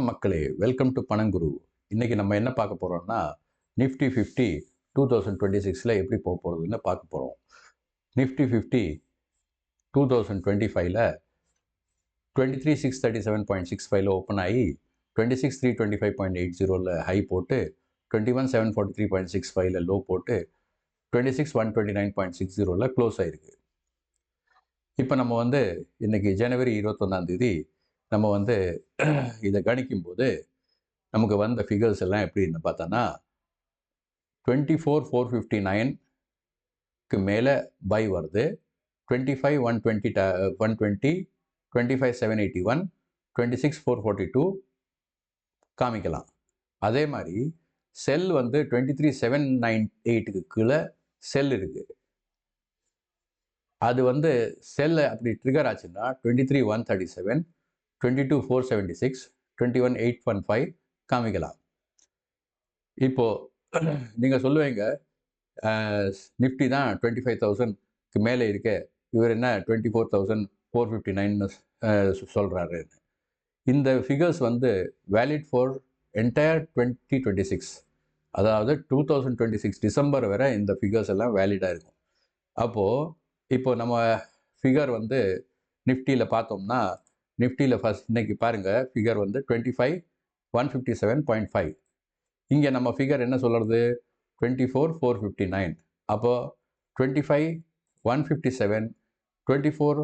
மக்களே. Welcome to பனங்குரு இன்றைக்கி நம்ம என்ன பார்க்க போகிறோம்னா Nifty fifty two thousand twenty சிக்ஸில் எப்படி போக போகிறதுன்னு பார்க்க போகிறோம் Nifty fifty two thousand twenty ஃபைவ்ல twenty three six thirty seven point six ஃபைவ்ல ஓப்பன் ஆகி twenty six three twenty five point eight ஜீரோவில் ஹை போட்டு twenty one seven forty three point six ஃபைவ்ல லோ போட்டு twenty six one twenty nine point six ஜீரோவில் close ஆயிருக்கு. இப்போ நம்ம வந்து இன்றைக்கி ஜனவரி இருபத்தொன்னாந்தேதி நம்ம வந்து இதை கணிக்கும்போது நமக்கு வந்த ஃபிகர்ஸ் எல்லாம் எப்படின்னு பார்த்தோன்னா டுவெண்ட்டி ஃபோர் ஃபோர் ஃபிஃப்டி நைன்க்கு மேலே பை வருது. டுவெண்ட்டி ஃபைவ் ஒன் டுவெண்ட்டி ட one twenty twenty five seven eighty one twenty six four forty two காமிக்கலாம். அதே மாதிரி செல் வந்து டுவெண்ட்டி த்ரீ செவன் நைன் எயிட்டுக்கு கீழே செல் இருக்குது அது வந்து செல்லை அப்படி ட்ரிகர் ஆச்சுன்னா twenty three one thirty seven twenty two four seventy six twenty one eight one five காமிக்கலாம். இப்போது நீங்கள் சொல்லுவீங்க நிஃப்டி தான் டுவெண்ட்டி ஃபைவ் தௌசண்ட்க்கு மேலே இருக்கே இவர் என்ன twenty four thousand four fifty நைன்னு சொல்கிறாருன்னு இந்த ஃபிகர்ஸ் வந்து valid for entire twenty twenty six அதாவது two thousand twenty six December வரை இந்த ஃபிகர்ஸ் எல்லாம் வேலிடாக இருக்கும். அப்போது இப்போ நம்ம ஃபிகர் வந்து நிஃப்டியில் பார்த்தோம்னா நிஃப்டியில் ஃபஸ்ட் இன்றைக்கி பாருங்கள் ஃபிகர் வந்து twenty five one fifty seven point five இங்கே நம்ம ஃபிகர் என்ன சொல்கிறது twenty four four fifty nine அப்போது twenty five one fifty seven twenty four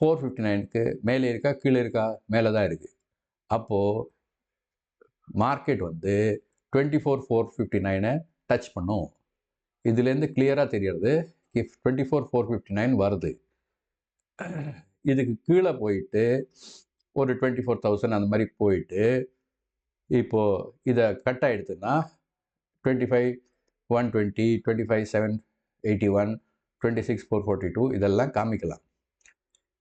four fifty நைனுக்கு மேலே இருக்கா கீழே இருக்கா? மேலே தான் இருக்குது அப்போது மார்க்கெட் வந்து டுவெண்ட்டி ஃபோர் ஃபோர் ஃபிஃப்டி நைனை டச் பண்ணும். இதுலேருந்து கிளியராக தெரியறது if twenty four four fifty nine வருது. இதுக்கு கீழே போயிட்டு ஒரு டுவெண்ட்டி ஃபோர் தௌசண்ட் அந்த மாதிரி போயிட்டு இப்போது இதை cut ஆகிடுதுன்னா twenty five one twenty twenty five seven eighty one twenty six four forty two இதெல்லாம் காமிக்கலாம்.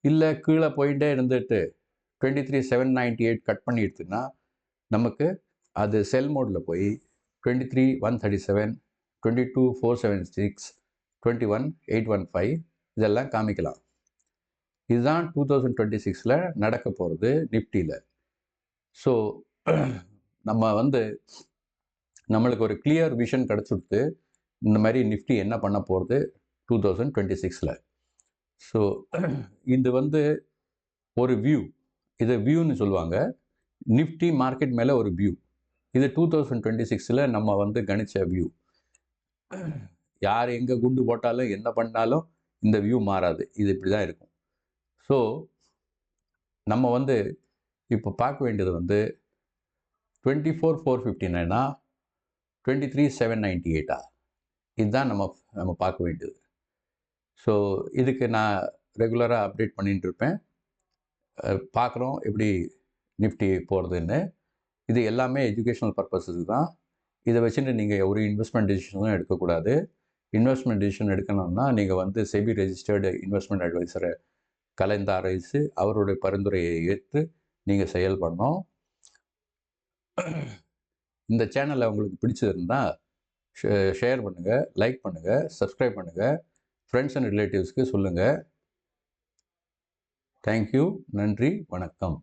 இல்லை கீழே போயிட்டே இருந்துட்டு twenty three seven ninety eight cut பண்ணிடுதுன்னா நமக்கு அது செல் மோடில் போய் twenty three one thirty seven twenty two four seven six twenty one eight one five இதெல்லாம் காமிக்கலாம். இதுதான் டூ தௌசண்ட் டுவெண்ட்டி சிக்ஸில் நடக்க போகிறது நிஃப்டியில் ஸோ நம்ம வந்து நம்மளுக்கு ஒரு கிளியர் விஷன் கிடச்சிடுத்து இந்த மாதிரி நிஃப்டி என்ன பண்ண போகிறது டூ தௌசண்ட் டுவெண்ட்டி சிக்ஸில் ஸோ இது வந்து ஒரு வியூ இதை வியூன்னு சொல்லுவாங்க. நிஃப்டி மார்க்கெட் மேலே ஒரு வியூ இது டூ தௌசண்ட் டுவெண்ட்டி சிக்ஸில் நம்ம வந்து கணித்த வியூ யார் எங்கே குண்டு போட்டாலும் என்ன பண்ணாலும் இந்த வியூ மாறாது. இது இப்படி தான் இருக்கும். ஸோ நம்ம வந்து இப்போ பார்க்க வேண்டியது வந்து டுவெண்ட்டி ஃபோர் ஃபோர் ஃபிஃப்டி நைனா டுவெண்ட்டி த்ரீ செவன் நைன்ட்டி எயிட்டா இதுதான் நம்ம நம்ம பார்க்க வேண்டியது. ஸோ இதுக்கு நான் ரெகுலராக அப்டேட் பண்ணிகிட்டு இருப்பேன். பார்க்குறோம் எப்படி நிஃப்டி போகிறதுன்னு இது எல்லாமே எஜுகேஷனல் பர்பஸஸுக்கு தான். இதை வச்சுட்டு நீங்கள் ஒரு இன்வெஸ்ட்மெண்ட் டிசிஷனும் எடுக்கக்கூடாது. இன்வெஸ்ட்மெண்ட் டிசிஷன் எடுக்கணும்னா நீங்கள் வந்து செபி ரெஜிஸ்டர்டு இன்வெஸ்ட்மெண்ட் அட்வைசரை கலந்து அவருடைய பரிந்துரையை ஏற்று நீங்கள் செயல்படணும் இந்த சேனலை உங்களுக்கு பிடிச்சிருந்தா ஷேர் பண்ணுங்கள் லைக் பண்ணுங்கள் சப்ஸ்கிரைப் பண்ணுங்கள் ஃப்ரெண்ட்ஸ் அண்ட் ரிலேட்டிவ்ஸ்க்கு சொல்லுங்கள் தேங்க்யூ நன்றி வணக்கம்.